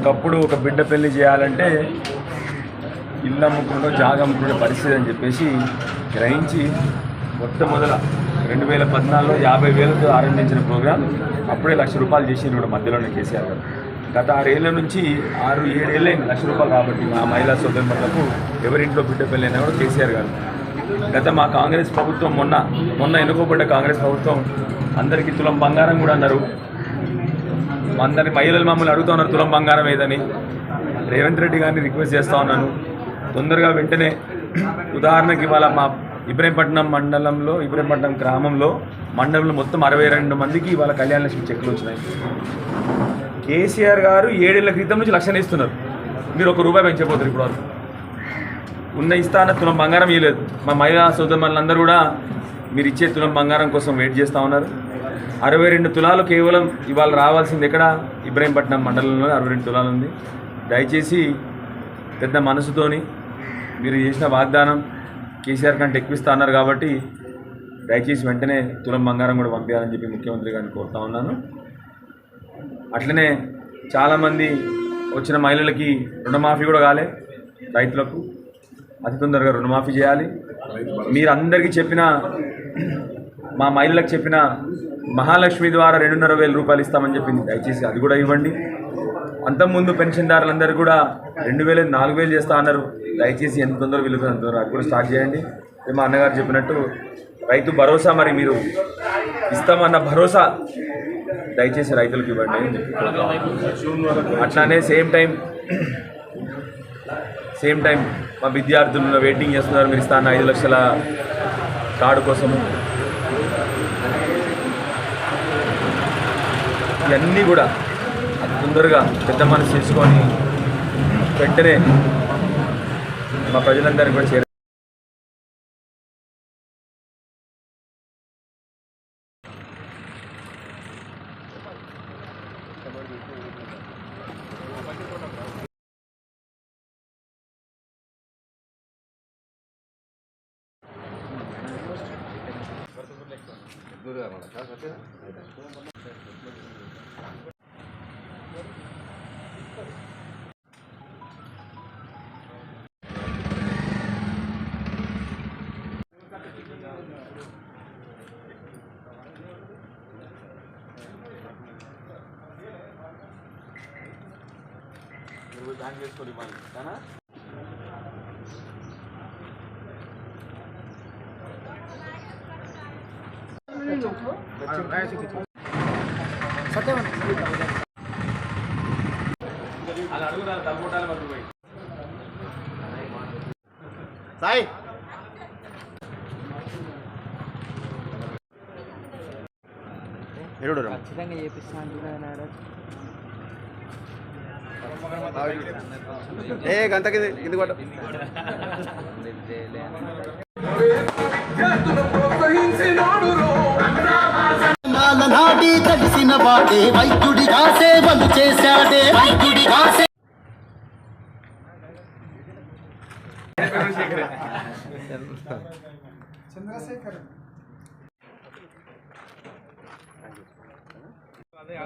ఒకప్పుడు ఒక బిడ్డ పెళ్ళి చేయాలంటే ఇల్లు అమ్ముకుంటూ జాగా అమ్ముకునే పరిస్థితి అని చెప్పేసి గ్రహించి మొట్టమొదల రెండు వేల పద్నాలుగులో యాభై వేలతో ఆరంభించిన ప్రోగ్రాం అప్పుడే లక్ష రూపాయలు చేసి కూడా మధ్యలోనే కేసీఆర్ గారు. గత ఆరేళ్ళ నుంచి ఆరు ఏడేళ్ళే లక్ష రూపాయలు కాబట్టి మా మహిళా సోదరులకు ఎవరింట్లో బిడ్డ పెళ్ళి అయినా కూడా కేసీఆర్ గారు. గత మా కాంగ్రెస్ ప్రభుత్వం మొన్న మొన్న ఎన్నుకోబడ్డ కాంగ్రెస్ ప్రభుత్వం అందరికీ తులం బంగారం కూడా అన్నారు. అందరి మహిళలు మమ్మల్ని అడుగుతా ఉన్నారు తులం బంగారం ఏదని. రేవంత్ రెడ్డి గారిని రిక్వెస్ట్ చేస్తూ ఉన్నాను. తొందరగా వెంటనే ఉదాహరణకి ఇవాళ మా ఇబ్రహీంపట్నం మండలంలో ఇబ్రహీంపట్నం గ్రామంలో మండలంలో మొత్తం అరవై రెండు మందికి ఇవాళ కళ్యాణ లక్ష్మి చెక్కులు వచ్చినాయి. కేసీఆర్ గారు ఏడేళ్ళ క్రితం నుంచి లక్షణ ఇస్తున్నారు. మీరు ఒక రూపాయి పెంచబోతారు ఇప్పుడు వరకు ఉన్న ఇస్తాన తులం బంగారం ఇవ్వలేదు మా మహిళా సోదరులందరూ కూడా మీరు ఇచ్చే తులం బంగారం కోసం వెయిట్ చేస్తూ ఉన్నారు. అరవై రెండు తులాలు కేవలం ఇవాళ రావాల్సింది ఎక్కడ? ఇబ్రహీంపట్నం మండలంలో అరవై రెండు తులాలు ఉంది. దయచేసి పెద్ద మనసుతోని మీరు చేసిన వాగ్దానం కేసీఆర్ కంటే ఎక్కువ ఇస్తా అన్నారు కాబట్టి దయచేసి వెంటనే తులం బంగారం కూడా పంపించాలని చెప్పి ముఖ్యమంత్రి గారిని కోరుతా ఉన్నాను. అట్లనే చాలామంది వచ్చిన మహిళలకి రుణమాఫీ కూడా కాలే రైతులకు. అతి తొందరగా రుణమాఫీ చేయాలి. మీరు అందరికీ చెప్పిన మా మహిళలకు చెప్పిన మహాలక్ష్మి ద్వారా రెండున్నర వేల రూపాయలు ఇస్తామని చెప్పింది. దయచేసి అది కూడా ఇవ్వండి. అంతకుముందు పెన్షన్దారులందరూ కూడా రెండు వేలు నాలుగు వేలు చేస్తా అన్నారు. దయచేసి ఎంత తొందరగా వీలుగా అంత తొందరగా అది కూడా స్టార్ట్ చేయండి. మా అన్నగారు చెప్పినట్టు రైతు భరోసా మరి మీరు ఇస్తామన్న భరోసా దయచేసి రైతులకు ఇవ్వండి అట్లానే సేమ్ టైం సేమ్ టైం మా విద్యార్థులు వెయిటింగ్ చేస్తున్నారు. మీరు ఇస్తాను ఐదు లక్షల కార్డు కోసము. ఇవన్నీ కూడా అతి తొందరగా పెద్ద మనసు చేసుకొని వెంటనే మా ప్రజలందరికీ కూడా చేర బ్యాంక్ చేసుకొని కాకపోతే ধানের পরিমাণ তাই না আচ্ছা సాయి. ఎరుడు ఖచ్చితంగా చేపిస్తాను ఏ గంట కింద కింద కొట్ట. నాడి కలిసిన వాడే వైద్యుడిగా సేవలు చేశాడే వైద్యుడిగా సే- కవిం కవేన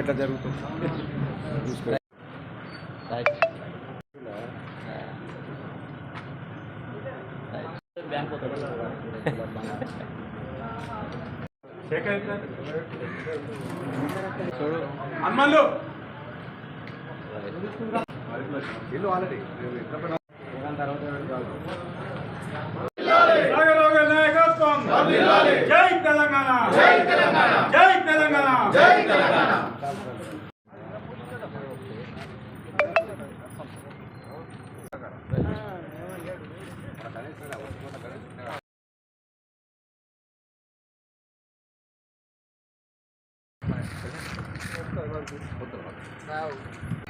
ఎట్లా జరుగుతుంది? చూసుకో బ్యాంక్ హనుమాన్లు ఇల్లు ఆల్రెడీ నాయకత్వం జై తెలంగాణ జై తెలంగాణ జై తెలంగాణ జై తెలంగాణ Wow.